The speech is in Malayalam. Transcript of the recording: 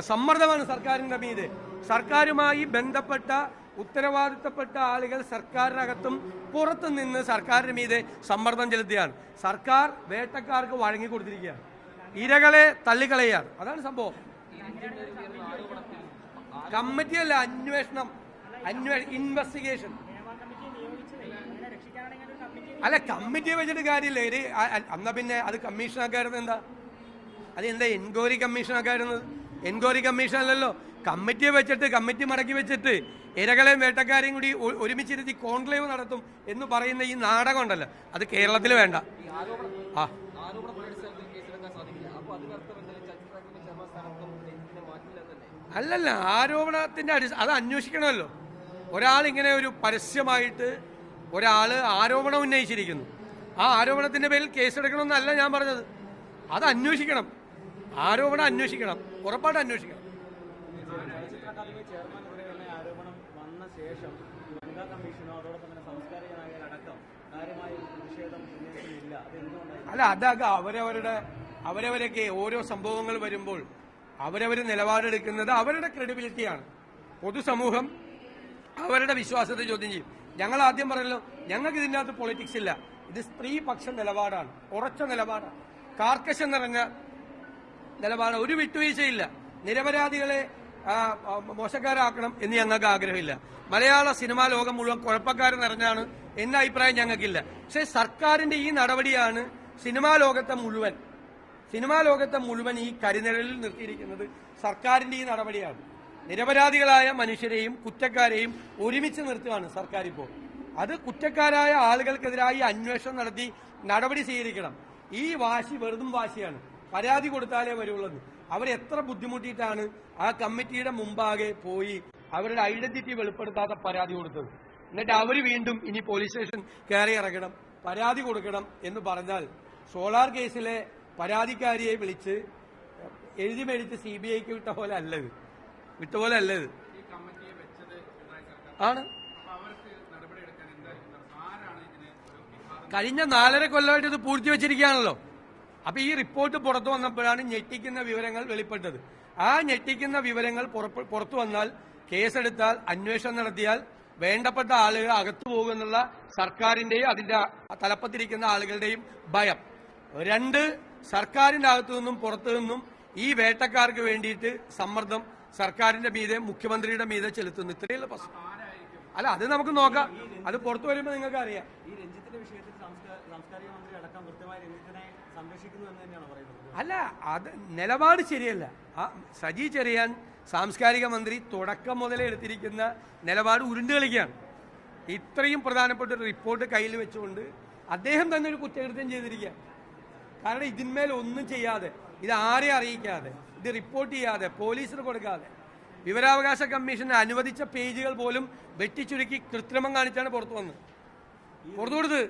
സമ്മർദ്ദമാണ് സർക്കാരിന്റെ മീതെ. സർക്കാരുമായി ബന്ധപ്പെട്ട ഉത്തരവാദിത്തപ്പെട്ട ആളുകൾ സർക്കാരിനകത്തും പുറത്തു നിന്ന് സർക്കാരിന് മീതെ സമ്മർദ്ദം ചെലുത്തുകയാണ് സർക്കാർ വേട്ടക്കാർക്ക് വഴങ്ങി കൊടുത്തിരിക്കുകയാണ്. ഇരകളെ തള്ളിക്കളയാണ്. അതാണ് സംഭവം. കമ്മിറ്റിയല്ല അന്വേഷണം. അന്വേഷണം ഇൻവെസ്റ്റിഗേഷൻ അല്ല കമ്മിറ്റിയെ വെച്ചിട്ട് കാര്യമില്ല. ഇത് അ- അ- എന്നാ പിന്നെ അത് കമ്മീഷനാക്കാരുന്നത് എന്താ അത് എന്താ എൻക്വയറി ആയിരുന്നത്? എൻക്വയറി കമ്മീഷൻ അല്ലല്ലോ. കമ്മിറ്റിയെ വെച്ചിട്ട് കമ്മിറ്റി മടക്കി വെച്ചിട്ട് ഇരകളെയും വേട്ടക്കാരെയും കൂടി ഒരുമിച്ചിരുത്തി കോൺക്ലേവ് നടത്തും എന്ന് പറയുന്ന ഈ നാടകം ഉണ്ടല്ലോ. അത് കേരളത്തിൽ വേണ്ട. ആ. അല്ലല്ല ആരോപണത്തിന്റെ അടി അത് അന്വേഷിക്കണമല്ലോ. ഒരാൾ ഇങ്ങനെ ഒരു പരസ്യമായിട്ട് ഒരാൾ ആരോപണം ഉന്നയിച്ചിരിക്കുന്നു. ആ ആരോപണത്തിന്റെ പേരിൽ കേസെടുക്കണമെന്നല്ല ഞാൻ പറഞ്ഞത്. അത് അന്വേഷിക്കണം. ആരോപണം അന്വേഷിക്കണം. ഉറപ്പായിട്ട് അന്വേഷിക്കണം. അല്ല അതൊക്കെ അവരവരുടെ അവരവരൊക്കെ ഓരോ സംഭവങ്ങൾ വരുമ്പോൾ അവരവർ നിലപാടെടുക്കുന്നത് അവരുടെ ക്രെഡിബിലിറ്റിയാണ് പൊതുസമൂഹം അവരുടെ വിശ്വാസത്തെ ചോദ്യം ചെയ്യും. ഞങ്ങൾ ആദ്യം പറഞ്ഞല്ലോ ഞങ്ങൾക്ക് ഇതിന്റെ അകത്ത് പൊളിറ്റിക്സ് ഇല്ല. ഇത് സ്ത്രീപക്ഷ നിലപാടാണ്. ഉറച്ച നിലപാടാണ്. കാർക്കശം നിറഞ്ഞ നിലപാട് ഒരു വിട്ടുവീഴ്ചയില്ല. നിരപരാധികളെ മോശക്കാരാക്കണം എന്ന് ഞങ്ങൾക്ക് ആഗ്രഹമില്ല. മലയാള സിനിമാ ലോകം മുഴുവൻ കുഴപ്പക്കാരൻ നിറഞ്ഞാണ് എന്ന അഭിപ്രായം ഞങ്ങൾക്കില്ല. പക്ഷേ സർക്കാരിന്റെ ഈ നടപടിയാണ് സിനിമാ ലോകത്തെ മുഴുവൻ സിനിമാ ലോകത്തെ മുഴുവൻ ഈ കരിനിഴലിൽ നിർത്തിയിരിക്കുന്നത് സർക്കാരിന്റെ ഈ നടപടിയാണ്. നിരപരാധികളായ മനുഷ്യരെയും കുറ്റക്കാരെയും ഒരുമിച്ച് നിർത്തുകയാണ് സർക്കാർ ഇപ്പോൾ അത് കുറ്റക്കാരായ ആളുകൾക്കെതിരായി അന്വേഷണം നടത്തി നടപടി സ്വീകരിക്കണം. ഈ വാശി വെറുതും വാശിയാണ്. പരാതി കൊടുത്താലേ വരുള്ളൂ. എത്ര ബുദ്ധിമുട്ടിയിട്ടാണ് ആ കമ്മിറ്റിയുടെ മുമ്പാകെ പോയി അവരുടെ ഐഡന്റിറ്റി വെളിപ്പെടുത്താത്ത പരാതി കൊടുത്തത്. എന്നിട്ട് അവർ വീണ്ടും ഇനി പോലീസ് സ്റ്റേഷൻ കയറി ഇറങ്ങണം പരാതി കൊടുക്കണം എന്ന് പറഞ്ഞാൽ സോളാർ കേസിലെ പരാതിക്കാരിയെ വിളിച്ച് എഴുതി മേടിച്ച് സി ബി ഐക്ക് വിട്ട പോലെ അല്ലത്. വിട്ട പോലെ അല്ലത്. ആണ്. കഴിഞ്ഞ നാലര കൊല്ലമായിട്ട് ഇത് പൂഴ്ത്തിവെച്ചിരിക്കുകയാണല്ലോ അപ്പൊ ഈ റിപ്പോർട്ട് പുറത്തു വന്നപ്പോഴാണ് ഞെട്ടിക്കുന്ന വിവരങ്ങൾ വെളിപ്പെട്ടത്. ആ ഞെട്ടിക്കുന്ന വിവരങ്ങൾ പുറത്തു വന്നാൽ കേസെടുത്താൽ അന്വേഷണം നടത്തിയാൽ വേണ്ടപ്പെട്ട ആളുകൾ അകത്തു പോകുമെന്നുള്ള സർക്കാരിന്റെയും അതിന്റെ തലപ്പത്തിരിക്കുന്ന ആളുകളുടെയും ഭയം. രണ്ട് സർക്കാരിന്റെ അകത്തു നിന്നും പുറത്തു നിന്നും ഈ വേട്ടക്കാർക്ക് വേണ്ടിയിട്ട് സമ്മർദ്ദം സർക്കാരിന്റെ മീതെ മുഖ്യമന്ത്രിയുടെ മീതെ ചെലുത്തുന്നു. ഇത്രയുള്ള പ്രശ്നം. അല്ല അത് നമുക്ക് നോക്കാം. അത് പുറത്തു വരുമ്പോൾ നിങ്ങൾക്ക് അറിയാം. ഈ രഞ്ജിത്തിന്റെ വിഷയത്തിൽ സാംസ്കാ- സാംസ്കാരിക മന്ത്രി അടക്കം കൃത്യമായി രഞ്ജിത്തിനെ സംരക്ഷിക്കുന്നു എന്ന് തന്നെയാണ് പറയുന്നത്? അല്ല അത് നിലപാട് ശരിയല്ല. ആ സജി ചെറിയാൻ സാംസ്കാരിക മന്ത്രി തുടക്കം മുതലേ എടുത്തിരിക്കുന്ന നിലപാട് ഉരുണ്ടു കളിക്കുകയാണ് ഇത്രയും പ്രധാനപ്പെട്ട ഒരു റിപ്പോർട്ട് കയ്യിൽ വെച്ചുകൊണ്ട് അദ്ദേഹം തന്നെ ഒരു കുറ്റകൃത്യം ചെയ്തിരിക്കുക കാരണം ഇതിന്മേൽ ഒന്നും ചെയ്യാതെ ഇത് ആരെയും അറിയിക്കാതെ ഇത് റിപ്പോർട്ട് ചെയ്യാതെ പോലീസിന് കൊടുക്കാതെ വിവരാവകാശ കമ്മീഷന് അനുവദിച്ച പേജുകൾ പോലും വെട്ടിച്ചുരുക്കി കൃത്രിമം കാണിച്ചാണ് പുറത്തു വന്നത്. പുറത്തു റിപ്പോർട്ട്